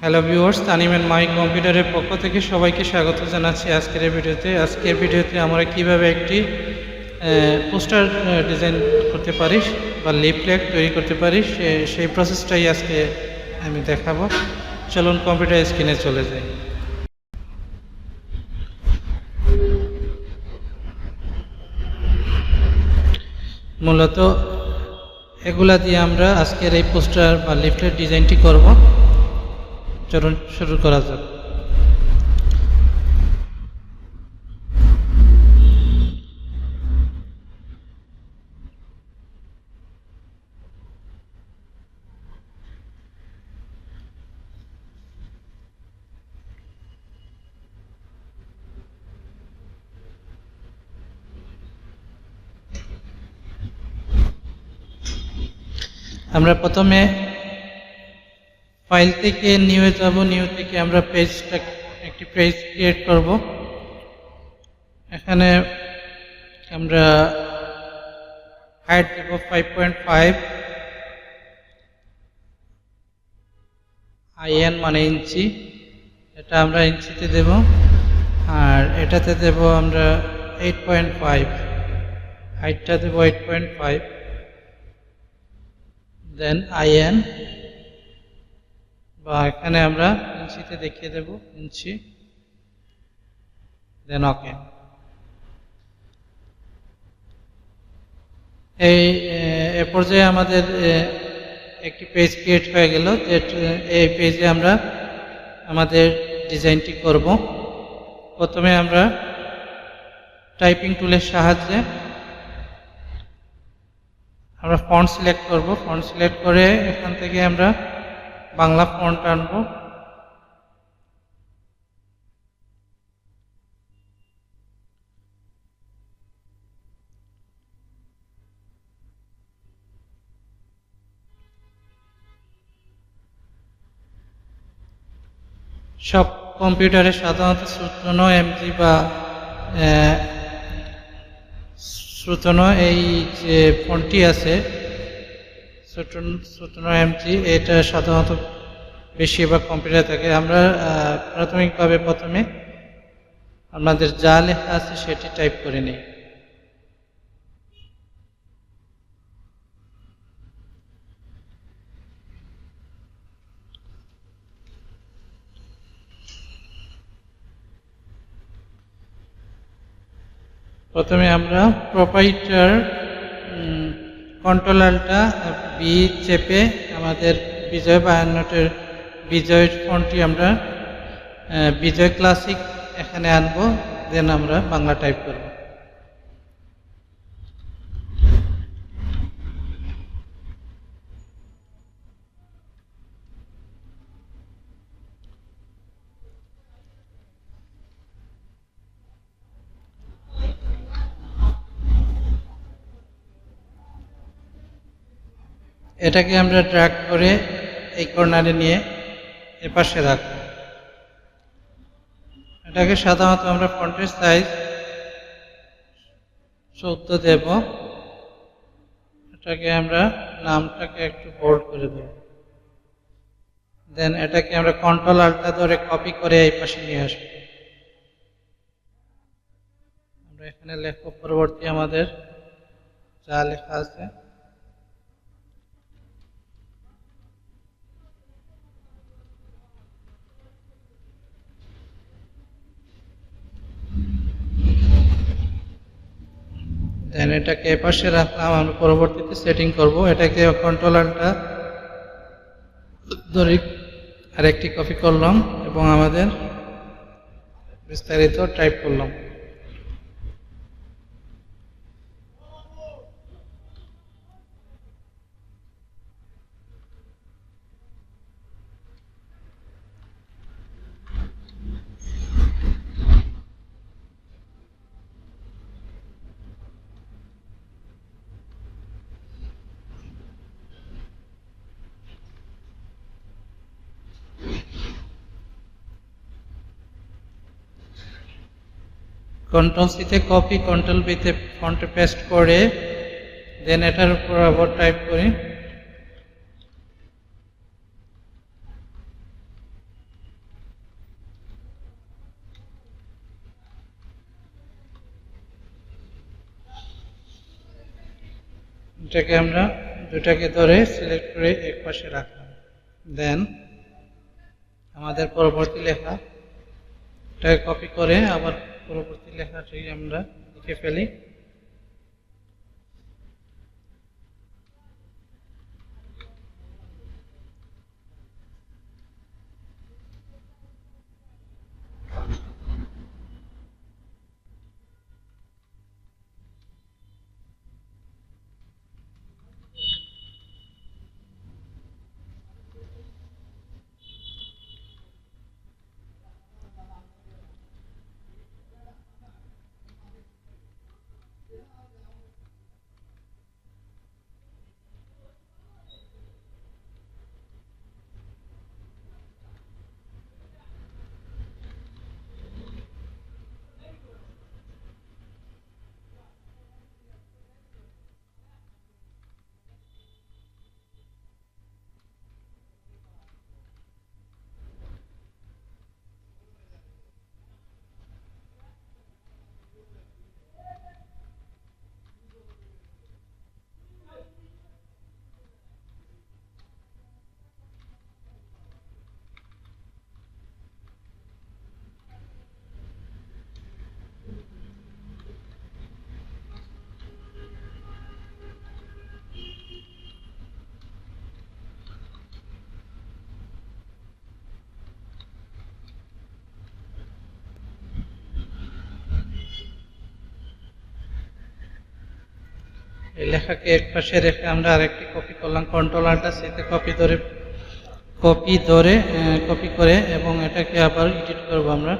Hello viewers তানিমেন মাই কম্পিউটারের পক্ষ থেকে সবাইকে স্বাগত জানাচ্ছি আজকের এই ভিডিওতে। আজকের ভিডিওতে আমরা কীভাবে একটি পোস্টার ডিজাইন করতে পারি বা লিফলেট তৈরি করতে পারি, সে- সেই প্রসেসটাই আজকে আমি দেখাবো। চলুন কম্পিউটার স্ক্রিনে চলে যাই। মূলত এগুলা দিয়ে আমরা আজকের এই পোস্টার বা লিফলেট ডিজাইনটি করব। চলুন শুরু করা যাক। আমরা প্রথমে ফাইল থেকে নিউয়ে যাব, নিউ থেকে আমরা পেজটা একটি পেজ ক্রিয়েট করব। এখানে আমরা height Dev five point five I N inch, এটা আমরা ইঞ্চিতে দেব, আর এটাতে দেব আমরা এইট পয়েন্ট ফাইভ হাইটটা দেব eight point five then I N এখানে আমরা ইঞ্চিতে দেখিয়ে দেব, ইঞ্চি দেন ওকে এই, এ পর্যায়ে আমাদের একটি পেজ ক্রিয়েট হয়ে গেল, যে, এই পেজে আমরা আমাদের ডিজাইনটি করব। প্রথমে আমরা টাইপিং টুলের সাহায্যে আমরা ফন্ট সিলেক্ট করব। ফন্ট সিলেক্ট করে এখান থেকে আমরা বাংলা ফন্ট আনব। সব কম্পিউটারে সাধারণত সূত্রনো এমজি বা শ্রুতনো এই যে ফোনটি আছে শ্রুতনো এমজি, এটা সাধারণত বেশিরভাগ কম্পিউটার থাকে আমরা প্রাথমিকভাবে প্রথমে আমাদের যা লেখা আছে সেটি টাইপ করে নিই। প্রথমে আমরা প্রোপাইটার কন্ট্রোলারটা বি চেপে আমাদের বিজয় বায়ান্নটের বিজয় ফোনটি আমরা বিজয় ক্লাসিক এখানে আনব, দেন আমরা বাংলা টাইপ করব। এটাকে আমরা ড্র্যাগ করে এই কর্নারে নিয়ে এপাশে রাখব এটাকে সাধারণত আমরা ফন্টের সাইজ চৌদ্দ দেব। এটাকে আমরা নামটাকে একটু বোল্ড করে দেব। দেন এটাকে আমরা কন্ট্রোল আলটা ধরে কপি করে এই পাশে নিয়ে আসব। আমরা এখানে লেখো পরবর্তী আমাদের যা লেখা আছে। দেন এটাকে এপাশে রাখলাম আমি পরবর্তীতে সেটিং করব। এটাকে কন্ট্রোলারটা ধরি আরেকটি কপি করলাম এবং আমাদের বিস্তারিত টাইপ করলাম। কন্ট্রোল সিতে কপি কন্ট্রোল বিতে ফন্টে পেস্ট করে দেন এটার উপর আবার টাইপ করি। এটাকে আমরা দুটাকে ধরে সিলেক্ট করে এক পাশে রাখলাম। দেন আমাদের পরবর্তী লেখা, এটাকে কপি করে আবার পরবর্তী লেখাটি আমরা লিখে ফেলি। এই লেখাকে এক পাশে রেখে আমরা আরেকটি কপি করলাম কন্ট্রোল আলটা সেতে কপি ধরে কপি ধরে কপি করে এবং এটাকে আবার এডিট করব আমরা।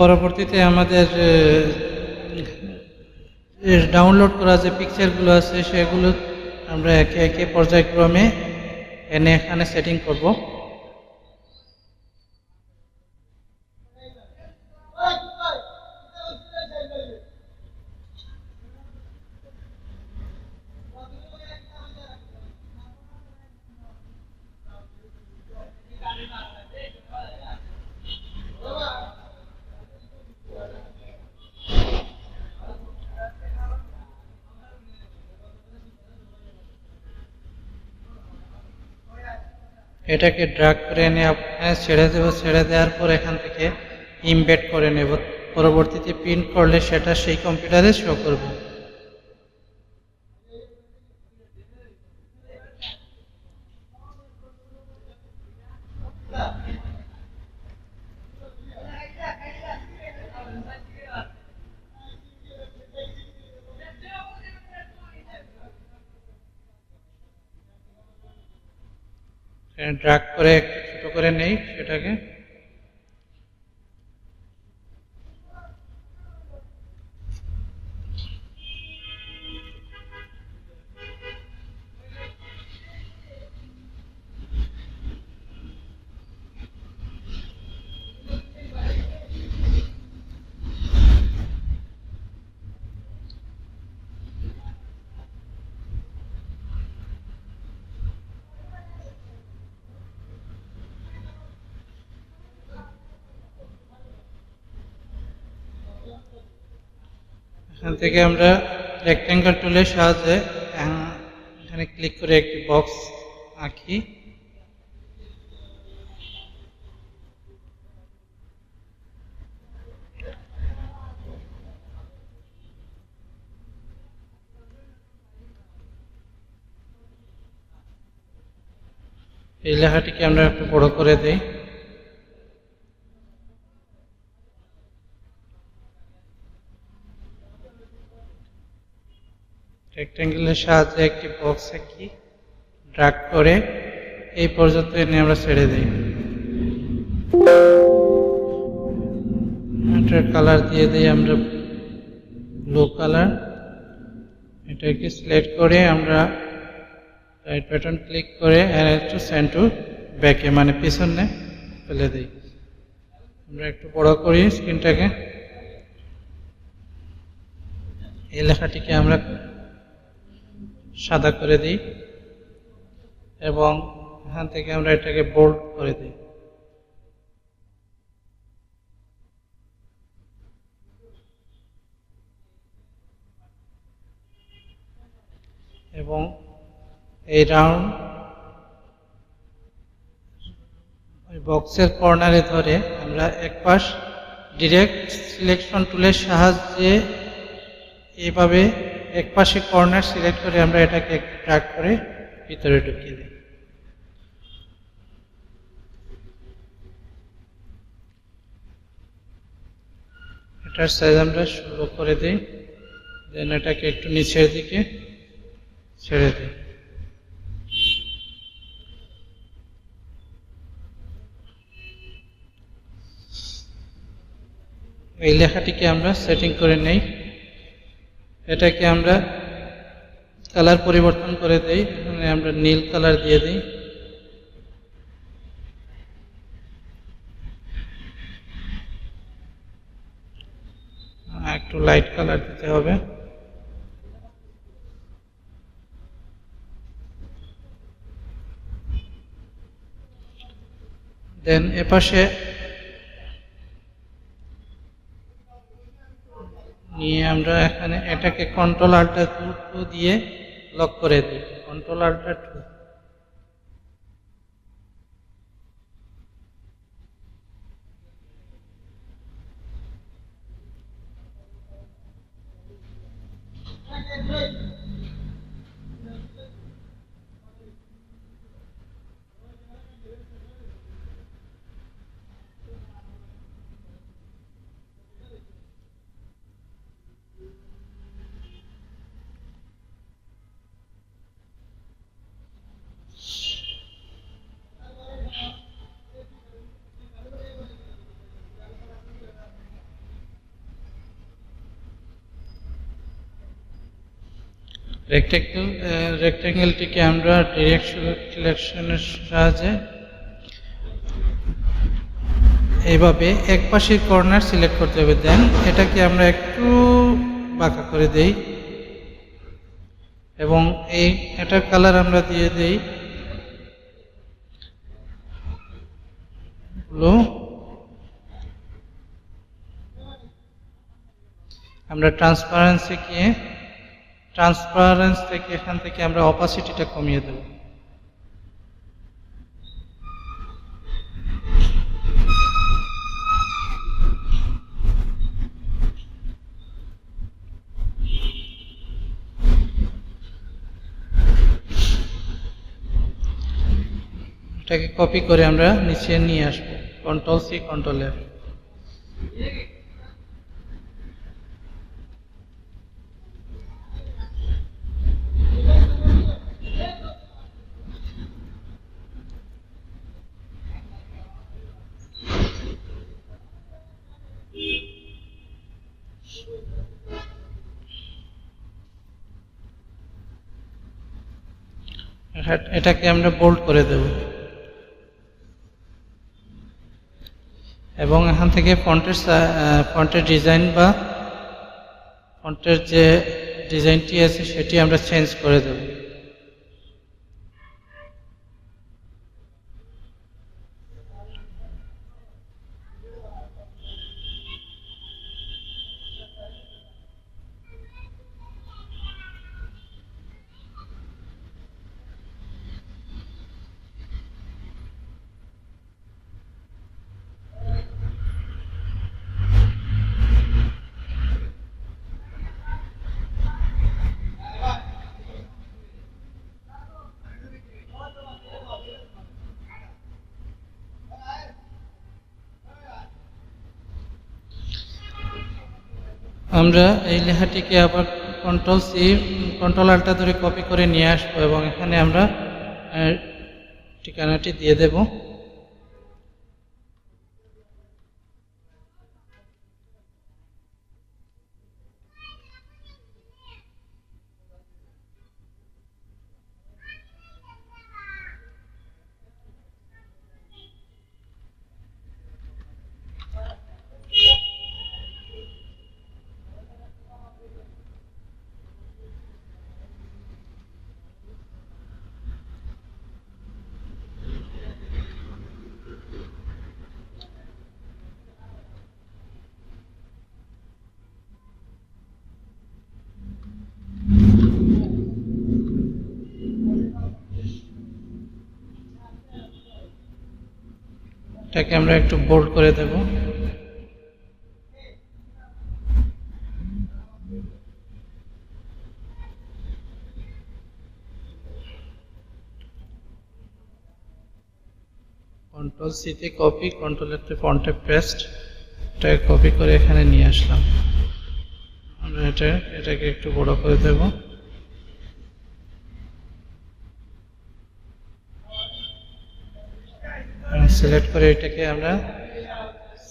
পরবর্তীতে আমাদের ডাউনলোড করা যে পিকচারগুলো আছে, সেগুলো আমরা একে একে পর্যায়ক্রমে এনে এখানে সেটিং করব। এটাকে ড্রাগ করে এনে আপনার ছেড়ে দেব, ছেড়ে দেওয়ার পর এখান থেকে ইমবেড করে নেব। পরবর্তীতে প্রিন্ট করলে সেটা সেই কম্পিউটারে শো করবে। ড্রাগ করে একটু ছোট করে নেই সেটাকে। এখান থেকে আমরা রেক্ট্যাঙ্গেল টুলের সাহায্যে এখানে ক্লিক করে একটি বক্স আঁকি। এই লেখাটিকে আমরা একটু বড় করে দিই। রেক্ট্যাঙ্গেলের সাহায্যে একটি বক্স আঁকি ড্রাগ করে এই পর্যন্ত এনে আমরা ছেড়ে দিই। এটার কালার দিয়ে দিই আমরা ব্লু কালার এটাকে সিলেক্ট করে আমরা রাইট বাটন ক্লিক করে টু সেন্ড টু ব্যাকে মানে পিছনে ফেলে দিই। আমরা একটু বড় করি স্ক্রিনটাকে এই লেখাটিকে আমরা সাদা করে দিই এবং এখান থেকে আমরা এটাকে বোল্ড করে দিই। এবং এই রাউন্ড বক্সের কর্নারে ধরে আমরা এক পাশ ডিরেক্ট সিলেকশন টুলের সাহায্যে এইভাবে এক পাশে কর্নার সিলেক্ট করে আমরা এটাকে ট্র্যাক করে ভিতরে ঢুকিয়ে দিই। এটার সাইজ আমরা ষোলো করে দিই দেন এটাকে একটু নিচের দিকে ছেড়ে দিই। এই লেখাটিকে আমরা সেটিং করে নেই। এটাকে আমরা কালার পরিবর্তন করে দেই। এখানে আমরা নীল কালার দিয়ে দিই। একটু লাইট কালার দিতে হবে। দেন এপাশে নিয়ে আমরা এখানে এটাকে কন্ট্রোল আল্টা দিয়ে লক করে দিই। কন্ট্রোল আল্টা টু রেক্টেঙ্গেল রেক্টেঙ্গেলটিকে আমরা ডিরেক্ট সিলেকশনের সাহায্যে এইভাবে এক পাশের কর্নার সিলেক্ট করতে হবে। দেন এটাকে আমরা একটু বাঁকা করে দেই এবং এই এটার কালার আমরা দিয়ে দেই ব্লু আমরা ট্রান্সপারেন্সি গিয়ে ট্রান্সপারেন্স থেকে, এখান থেকে আমরা অপাসিটিটা কমিয়ে দেব। এটাকে কপি করে আমরা নিচে নিয়ে আসব। কন্ট্রোল সি কন্ট্রোল এফ এটাকে আমরা বোল্ড করে দেব। এবং এখান থেকে ফন্টের ফন্টের ডিজাইন বা ফন্টের যে ডিজাইনটি আছে, সেটি আমরা চেঞ্জ করে দেব। আমরা এই লেখাটিকে আবার কন্ট্রোল সি কন্ট্রোল আলটা ধরে কপি করে নিয়ে আসব এবং এখানে আমরা ঠিকানাটি দিয়ে দেব। এটাকে আমরা একটু বোল্ড করে দেব। কন্ট্রোল সিতে কপি কন্ট্রোল এফতে ফন্টে পেস্ট এটাকে কপি করে এখানে নিয়ে আসলাম। আমরা এটা, এটাকে একটু বড় করে দেব। সিলেক্ট করে এটাকে আমরা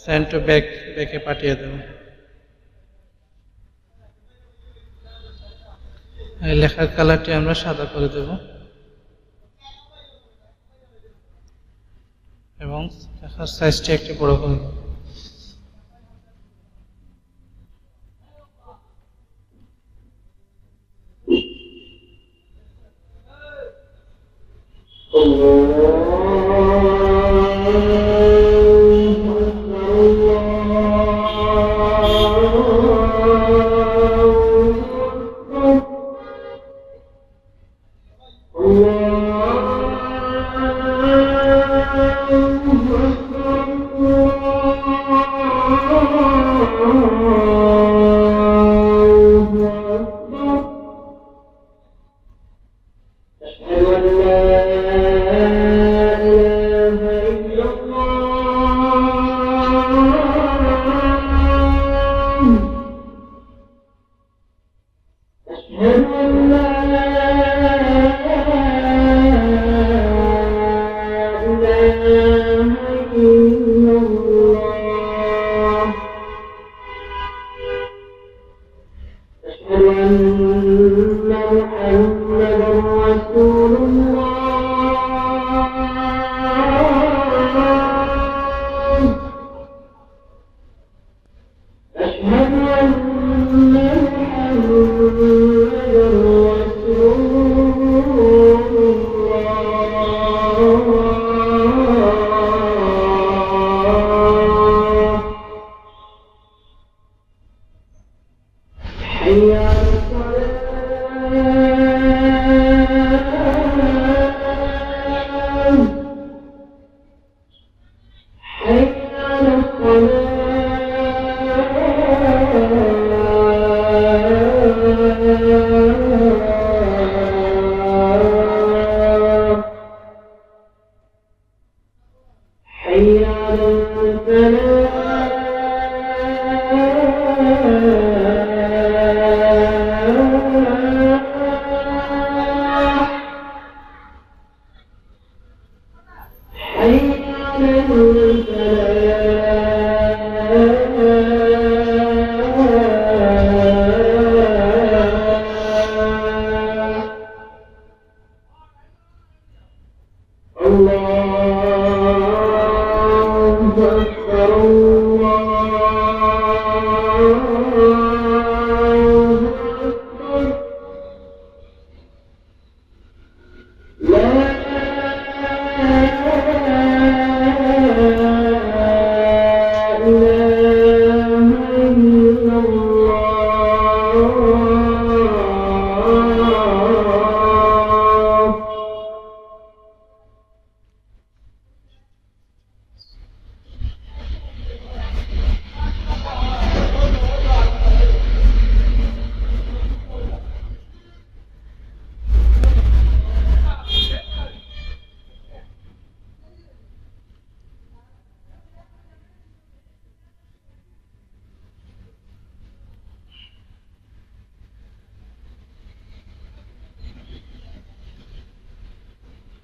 সেন্ড টু ব্যাক ব্যাকে পাঠিয়ে দেব। লেখার কালারটি আমরা সাদা করে দেব। এবং লেখার সাইজটি একটি বড় করে দেব। Whoa. Hallelujah. thank